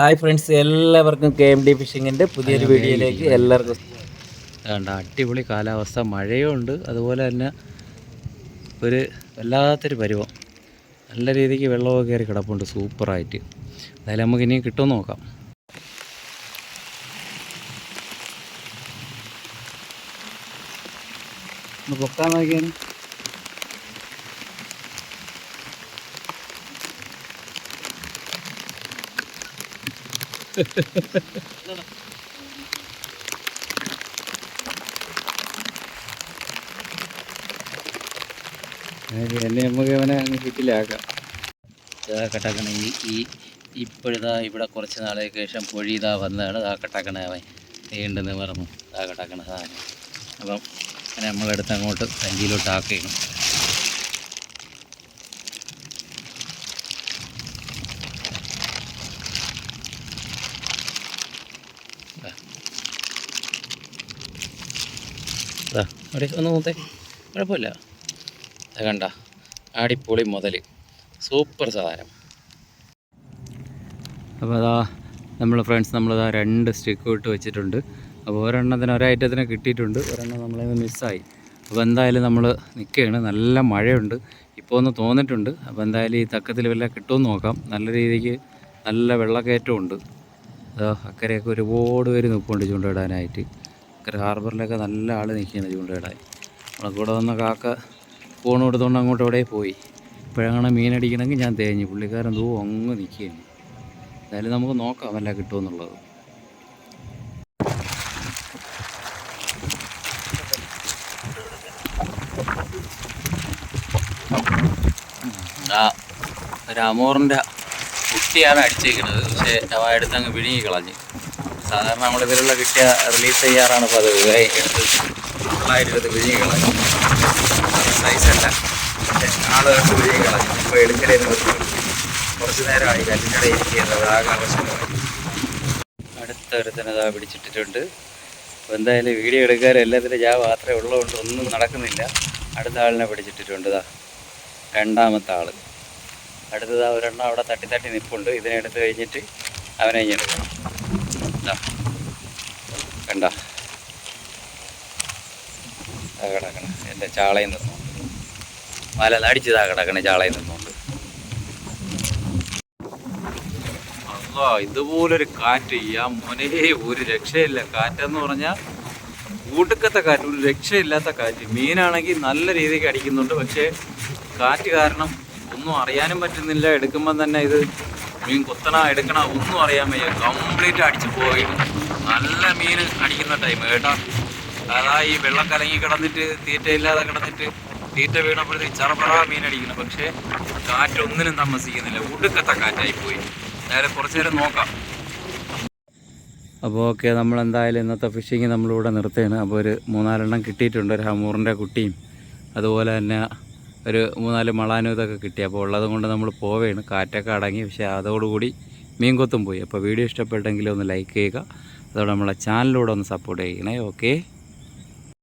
Hi friends എല്ലാവർക്കും K M D ഫിഷിങ്ങിന്റെ പുതിയൊരു വീഡിയോയിലേക്ക് എല്ലാവർക്കും അതുകൊണ്ട് അടിപൊളി കാലാവസ്ഥ മഴയും ഉണ്ട് അതുപോലെ തന്നെ ഒരു വല്ലാത്തൊരു പരുവം. നല്ല രീതിക്ക് വെള്ളമൊക്കെ കയറി കിടപ്പുണ്ട് സൂപ്പറായിട്ട്. എന്തായാലും നമുക്ക് ഇനി കിട്ടുമെന്ന് നോക്കാം. ഒന്ന് പൊക്കാൻ നോക്കിയാണ് എന്നെ നമുക്ക് അവനെ അങ്ങ് കിട്ടിലാക്കാം ഇതാ കട്ടാക്കണ ഈ ഈ ഇപ്പോഴിതാ ഇവിടെ കുറച്ച് നാളേക്ക് ശേഷം പൊഴി ഇതാ വന്നതാണ്. ഇതാ കട്ടാക്കണ അവൻ. നീണ്ടു നിവർന്നു ഇതാ കട്ടാക്കണ സാധനം അപ്പം നമ്മളെടുത്ത് അങ്ങോട്ട് സഞ്ചിയിലോട്ട് ദാ, അവിടെ ഒന്ന് നോക്കേ. കുഴപ്പമില്ല. കണ്ട അടിപൊളി മുതൽ സൂപ്പർ സാധനം. അപ്പോൾ അതാ നമ്മൾ ഫ്രണ്ട്സ് നമ്മളിതാ രണ്ട് സ്റ്റിക്ക് ഇട്ട് വെച്ചിട്ടുണ്ട്. അപ്പോൾ ഒരെണ്ണത്തിന് ഒരൈറ്റത്തിന് കിട്ടിയിട്ടുണ്ട്. ഒരെണ്ണം നമ്മളെ മിസ്സായി. അപ്പോൾ എന്തായാലും നമ്മൾ നിൽക്കുകയാണ് നല്ല മഴയുണ്ട്. ഇപ്പോൾ ഒന്ന് തോന്നിട്ടുണ്ട്. അപ്പോൾ എന്തായാലും ഈ തക്കത്തിൽ വല്ല കിട്ടുമെന്ന് നോക്കാം. നല്ല രീതിക്ക് നല്ല വെള്ളക്കയറ്റമുണ്ട് അതോ അക്കരെയൊക്കെ ഒരുപാട് പേര് നിൽപ്പുണ്ട് ചൂണ്ടയിടാനായിട്ട്. അക്കരെ ഹാർബറിലൊക്കെ നല്ല ആൾ നിൽക്കുകയാണ് ചൂണ്ടയിടാൻ. നമ്മളെ കൂടെ വന്ന കാക്ക ഫോൺ കൊടുത്തുകൊണ്ട് അങ്ങോട്ട് എവിടെ പോയി. ഇപ്പോഴങ്ങനെ മീനടിക്കണമെങ്കിൽ ഞാൻ തേഞ്ഞു. പുള്ളിക്കാരൻ തൂ അങ്ങ് നിൽക്കുകയാണ്. എന്തായാലും നമുക്ക് നോക്കാം അല്ല കിട്ടുമെന്നുള്ളത്. ഒരു അമോറിന്റെ കുട്ടിയാണ് അടിച്ചേക്കുന്നത് പക്ഷേ അവ എടുത്ത് അങ്ങ് വിഴുങ്ങി കളഞ്ഞ്. സാധാരണ നമ്മൾ ഇതിലുള്ള കിട്ടിയ റിലീസ് ചെയ്യാറാണ് പതിവ് എടുത്ത് ഫുള്ളായിട്ട് വിഴുങ്ങി കളഞ്ഞു. സൈസല്ല ആൾ എടുത്ത് വിഴുങ്ങി കളഞ്ഞു. ഇപ്പോൾ എടുക്കലേ കുറച്ച് നേരമായി കല്ലിന്റെ ഇരിക്കുന്നത് ആകെ ആവശ്യമായി അടുത്ത ഒരുത്തനതാ പിടിച്ചിട്ടിട്ടുണ്ട്. അപ്പോൾ എന്തായാലും വീഡിയോ എടുക്കാൻ എല്ലാത്തിനും ഞാൻ മാത്രമേ ഉള്ളതുകൊണ്ട് ഒന്നും നടക്കുന്നില്ല. അടുത്ത ആളിനെ പിടിച്ചിട്ടിട്ടുണ്ട് ഇതാ രണ്ടാമത്തെ ആൾ. അടുത്തതാ ഒരെണ്ണം അവിടെ തട്ടി തട്ടി നിൽപ്പുണ്ട് ഇതിനെ എടുത്ത് കഴിഞ്ഞിട്ട് അവനെ ഇങ്ങനെ കണ്ട? കിടക്കണം. എന്റെ ചാളയിൽ നിന്നുകൊണ്ട് മല അടിച്ചതാ കിടക്കണേ ചാളയിൽ നിന്നുകൊണ്ട് അല്ലോ ഇതുപോലൊരു കാറ്റ്. ആ മോനെ ഒരു രക്ഷയില്ല. കാറ്റെന്ന് പറഞ്ഞാൽ കൂട്ടുക്കത്തെ കാറ്റ്. ഒരു രക്ഷയില്ലാത്ത കാറ്റ്. മീനാണെങ്കിൽ നല്ല രീതിക്ക് അടിക്കുന്നുണ്ട്. പക്ഷേ കാറ്റ് കാരണം ഒന്നും അറിയാനും പറ്റുന്നില്ല. എടുക്കുമ്പോൾ തന്നെ ഇത് മീൻ കുത്തണ എടുക്കണ ഒന്നും അറിയാൻ വയ്യ. കംപ്ലീറ്റ് അടിച്ചു പോയി. നല്ല മീൻ അടിക്കുന്ന ടൈം കേട്ടോ. അതാ ഈ വെള്ളം കലങ്ങി കിടന്നിട്ട് തീറ്റ ഇല്ലാതെ കിടന്നിട്ട് തീറ്റ വീണപ്പോഴത്തേക്ക് ചറപറ മീൻ അടിക്കുന്നു. പക്ഷേ കാറ്റൊന്നിനും താമസിക്കുന്നില്ല. ഉടുക്കത്തെ കാറ്റായി പോയി നേരെ കുറച്ചു നേരം നോക്കാം. അപ്പോൾ ഓക്കെ നമ്മൾ എന്തായാലും ഇന്നത്തെ ഫിഷിങ് നമ്മളിവിടെ നിർത്തുകയാണ്. അപ്പോൾ ഒരു മൂന്നാലെണ്ണം കിട്ടിയിട്ടുണ്ട്. ഒരു ഹമൂറിന്റെ കുട്ടിയും അതുപോലെ തന്നെ ഒരു മൂന്നാൽ മളാനും ഇതൊക്കെ കിട്ടി. അപ്പോൾ ഉള്ളത് കൊണ്ട് നമ്മൾ പോവുകയാണ് കാറ്റൊക്കെ അടങ്ങി. പക്ഷേ അതോടുകൂടി മീൻ കൊത്തും പോയി. അപ്പോൾ വീഡിയോ ഇഷ്ടപ്പെട്ടെങ്കിൽ ഒന്ന് ലൈക്ക് ചെയ്യുക. അതോടെ നമ്മളെ ചാനലിലൂടെ ഒന്ന് സപ്പോർട്ട് ചെയ്യണേ. ഓക്കെ